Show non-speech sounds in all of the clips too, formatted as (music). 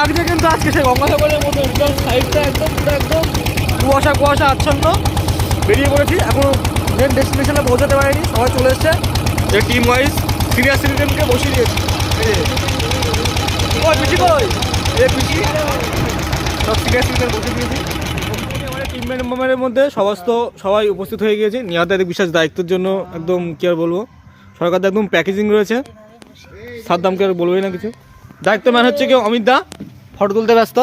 গঙ্গাসাগরের মতো একদম সাইডটা একদম পুরো একদম কুয়াশা কুয়াশা আচ্ছন্ন বেরিয়ে পড়েছি এখনও মেন ডেস্টিনেশনে পৌঁছাতে পারিনি সবাই চলে এসছে যে টিম ওয়াইজ সিনিয়র সিটিজেনকে বসিয়ে দিয়েছি। ওই পিছি কই এ পিছি সব সিনিয়র সিটিজেন বসিয়ে দিয়েছি মেম্বারের মধ্যে সমস্ত সবাই উপস্থিত হয়ে গিয়েছে নিহত এক বিশেষ দায়িত্বের জন্য একদম কি আর বলব সরকার একদম প্যাকেজিং রয়েছে সাদ্দামকে আর বলবোই না কিছু দায়িত্ব ম্যান হচ্ছে কেউ অমিত দা ফটো তুলতে ব্যস্ত।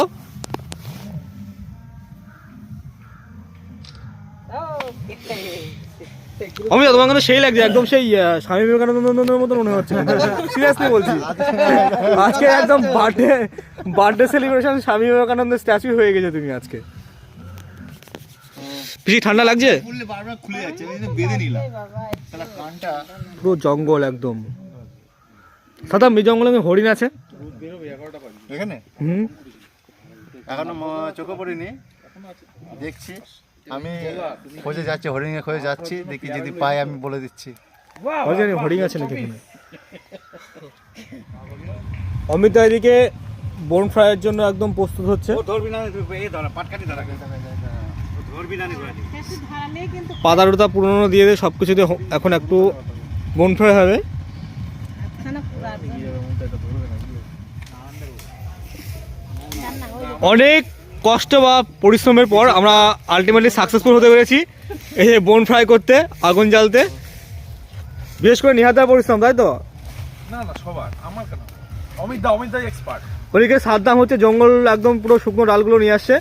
আমি তোমার কিন্তু সেই লাগছে? একদম সেই স্বামী বিবেকানন্দের মতো মনে হচ্ছে। সিরিয়াসলি বলছি। আজকে একদম বার্থডে বার্থডে সেলিব্রেশন স্বামী বিবেকানন্দের স্ট্যাচু হয়ে গেছে তুমি আজকে। বেশি ঠান্ডা লাগছে? পুরো জঙ্গল একদম। সাদা এই জঙ্গলে হরিণ আছে। এখানে? হুম। এখনও ম- চোখে পড়িনি। দেখছি। আমি খোঁজে যাচ্ছি হরিণে খোঁজে যাচ্ছি দেখি যদি পাই আমি বলে দিচ্ছি। ওই হরিণ আছে নাকি (laughs) অমিত এদিকে বোন ফ্রাইয়ের জন্য একদম প্রস্তুত হচ্ছে। পাতা টাতা পুরনো দিয়ে দিয়ে সব কিছু দিয়ে হ- এখন একটু বোন ফ্রাই হবে। অনেক কষ্ট বা পরিশ্রমের পর আমরা আলটিমেটলি সাকসেসফুল হতে পেরেছি। এই যে বোন ফ্রাই করতে আগুন জ্বালতে। বিশেষ করে নিহাতার পরিশ্রম তাই তো? না না সবার। আমার কেন? অমিত দা অমিত দা এক্সপার্ট ওদিকে সাদ্দাম হচ্ছে জঙ্গল একদম পুরো শুকনো ডালগুলো নিয়ে আসছে।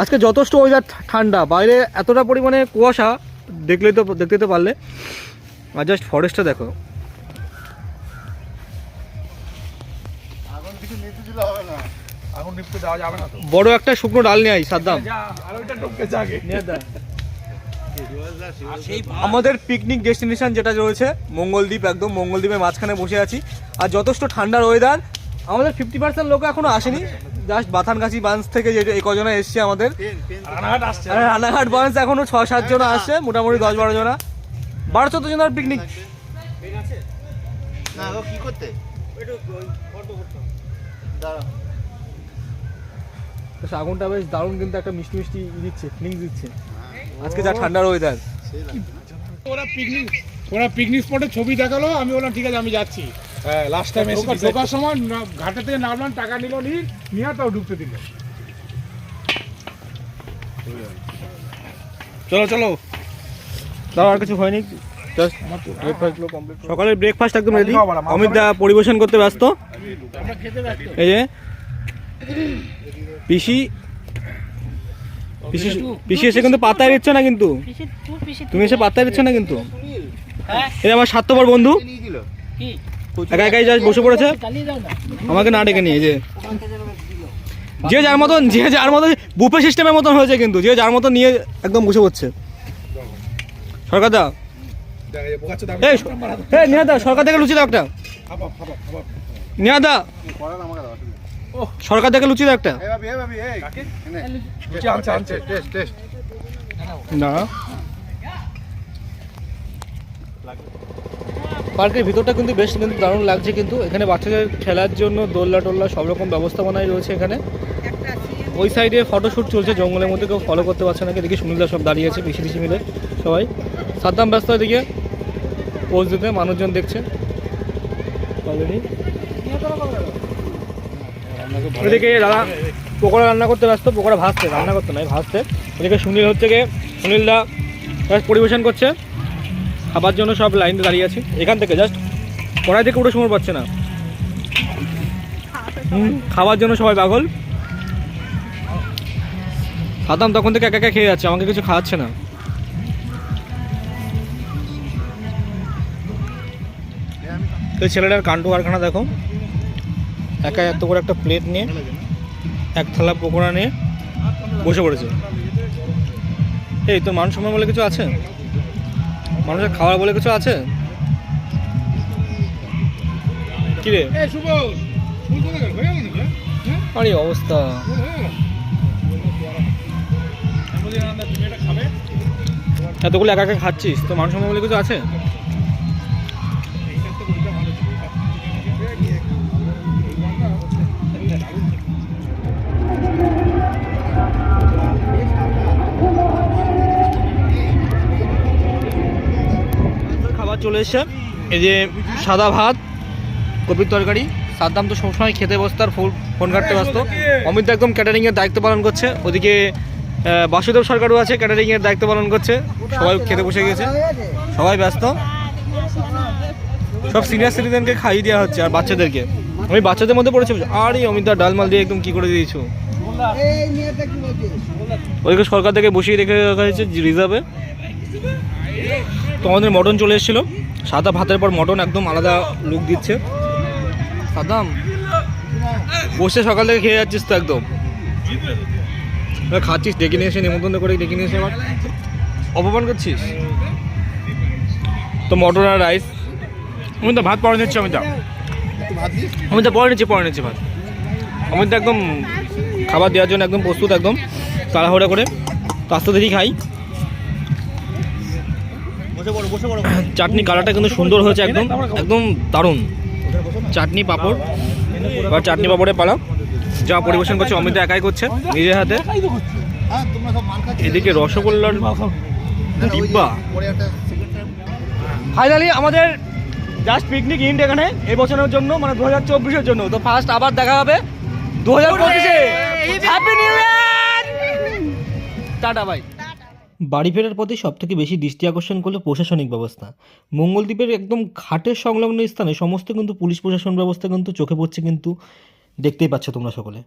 আজকে যথেষ্ট ওয়েদার ঠান্ডা। বাইরে এতটা পরিমাণে কুয়াশা দেখলে তো দেখতে তো পারলে। আর জাস্ট ফরেস্টটা দেখো। নিপতে দেওয়া যাবে না তো। বড় একটা শুকনো ডাল নিয়ে আই সাদ্দাম। আর ওইটা আমাদের পিকনিক ডেস্টিনেশন যেটা রয়েছে মঙ্গলদ্বীপ একদম মঙ্গলদ্বীপের মাঝখানে বসে আছি। আর যথেষ্ট ঠান্ডার ওয়েদার আমাদের ফিফটি পার্সেন্ট লোক এখনও আসেনি। জাস্ট বাথানগাছি বাঞ্চ থেকে যে এই কজনে এসছে আমাদের। রানাঘাট আসছে। বাঞ্চ এখনও ছ সাত জন আসছে মোটামুটি দশ বারো জনা। বারো চোদ্দ জনের পিকনিক না ও কি করতে? দাঁড়াও আগুনটা বেশ দারুণ কিন্তু একটা মিষ্টি মিষ্টি দিচ্ছে ফিলিংস দিচ্ছে। আজকে যা ঠান্ডার ওয়েদার ওরা পিকনিক ওরা পিকনিক স্পটে ছবি দেখাল আমি বললাম ঠিক আছে আমি যাচ্ছি। হ্যাঁ লাস্ট টাইম এসে ঢোকার সময় ঘাটে থেকে নামলাম টাকা নিল নি নিয়ে তাও ঢুকতে দিল। চলো চলো। তাও আর কিছু হয়নি জাস্ট সকালের ব্রেকফাস্ট একদম রেডি অমিত দা পরিবেশন করতে ব্যস্ত। এই যে পিসি? পিসি পিসি এসে কিন্তু পাত্তাই দিচ্ছ না কিন্তু। তুমি এসে পাত্তাই দিচ্ছ না কিন্তু। এই আমার স্বার্থপর বন্ধু। একা একাই জাস্ট বসে পড়েছে। আমাকে না ডেকে নিয়ে যে। যে যার মতন যে যার মতন বুফে সিস্টেমের মতন হয়েছে কিন্তু যে যার মতন নিয়ে একদম বসে পড়ছে। সরকার দা। সরকার থেকে লুচি দাও একটা। নিহা সরকার থেকে লুচি দাও একটা। না। পার্কের ভিতরটা কিন্তু বেশ কিন্তু দারুণ লাগছে কিন্তু। এখানে বাচ্চাদের খেলার জন্য দোলনা টোল্লা সব রকম ব্যবস্থাপনাই রয়েছে এখানে। ওই সাইডে ফটোশ্যুট চলছে জঙ্গলের মধ্যে কেউ ফলো করতে পারছে না দেখি সুনীলদা সব দাঁড়িয়ে আছে বেশি বেশি মিলে সবাই। সাদ্দাম ব্যস্ত এদিকে পোজ দিতে মানুষজন দেখছে। অলরেডি এদিকে দাদা পকোড়া রান্না করতে ব্যস্ত পকোড়া ভাজতে রান্না করতে নয় ভাজতে। এদিকে সুনীল হচ্ছে গিয়ে সুনীলদা জাস্ট পরিবেশন করছে। খাবার জন্য সব লাইনে দাঁড়িয়ে আছে। এখান থেকে জাস্ট কড়াই থেকে উঠে সময় পাচ্ছে না। খাবার জন্য সবাই পাগল। সাদাম তখন থেকে একা একা খেয়ে যাচ্ছে আমাকে কিছু খাওয়াচ্ছে না। তো ছেলেটার কাণ্ড কারখানা দেখো। একা এত করে একটা প্লেট নিয়ে এক থালা পকোড়া নিয়ে বসে পড়েছে। এই তোর মান সম্মান বলে কিছু আছে? মানুষের খাবার বলে কিছু আছে? কি রে? এই শুভ ফুল কোথায় গেল? হয়ে হ্যাঁ? আরে অবস্থা। হয়ে? এতগুলো একা একা খাচ্ছিস? তো মান সম্মান বলে কিছু আছে? চলে এসছে। এই যে সাদা ভাত, কপির তরকারি সাদ্দাম তো সবসময় খেতে বসতে আর ফোন ফোন কাটতে ব্যস্ত। অমিত একদম ক্যাটারিংয়ের দায়িত্ব পালন করছে। ওদিকে বাসুদেব সরকারও আছে ক্যাটারিংয়ের দায়িত্ব পালন করছে। সবাই খেতে বসে গেছে। সবাই ব্যস্ত। সব সিনিয়র সিটিজেনকে খাইয়ে দেওয়া হচ্ছে, আর বাচ্চাদেরকে। আমি বাচ্চাদের মধ্যে পড়েছি আর এই অমিত ডাল মাল দিয়ে একদম কি করে দিয়েছ? ওইকে সরকার থেকে বসিয়ে রেখে রাখা হয়েছে রিজার্ভে তো আমাদের মটন চলে এসেছিল। সাদা ভাতের পর মটন একদম আলাদা লুক দিচ্ছে। সাদাম, বসে সকাল থেকে খেয়ে যাচ্ছিস তো একদম। খাচ্ছিস, ডেকে নিয়ে এসে নিমন্ত্রণ করে ডেকে নিয়ে এসে আবার অপমান করছিস? তো মটন আর রাইস আমি তো ভাত পরে নিচ্ছি, অমিতা। আমি তো পরে নিচ্ছি পরে নিচ্ছি ভাত। আমি তো একদম খাবার দেওয়ার জন্য একদম প্রস্তুত, একদম তাড়াহুড়া করে। তো আস্তে দেখি খাই। চাটনি কালারটা কিন্তু সুন্দর হয়েছে একদম একদম দারুণ। চাটনি পাঁপড় এবার চাটনি পাঁপড়ের পালা যা পরিবেশন করছে অমিত একাই করছে নিজের হাতে। হ্যাঁ এদিকে রসগোল্লার ডিব্বা। পরে ফাইনালি আমাদের জাস্ট পিকনিক ইন্ড এখানে এই বছরের জন্য মানে দু হাজার চব্বিশের জন্য। তো ফার্স্ট আবার দেখা হবে দু হাজার পঁচিশে happy new year tata bye বাড়ি ফেরার পথে সব থেকে বেশি দৃষ্টি আকর্ষণ করল প্রশাসনিক ব্যবস্থা। মঙ্গলদ্বীপের একদম ঘাটের সংলগ্ন স্থানে সমস্ত কিন্তু পুলিশ প্রশাসন ব্যবস্থা কিন্তু চোখে পড়ছে কিন্তু দেখতেই পাচ্ছ তোমরা সকলে।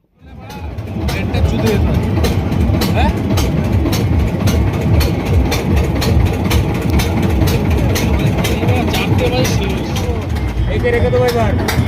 আমি চালাবো এবার।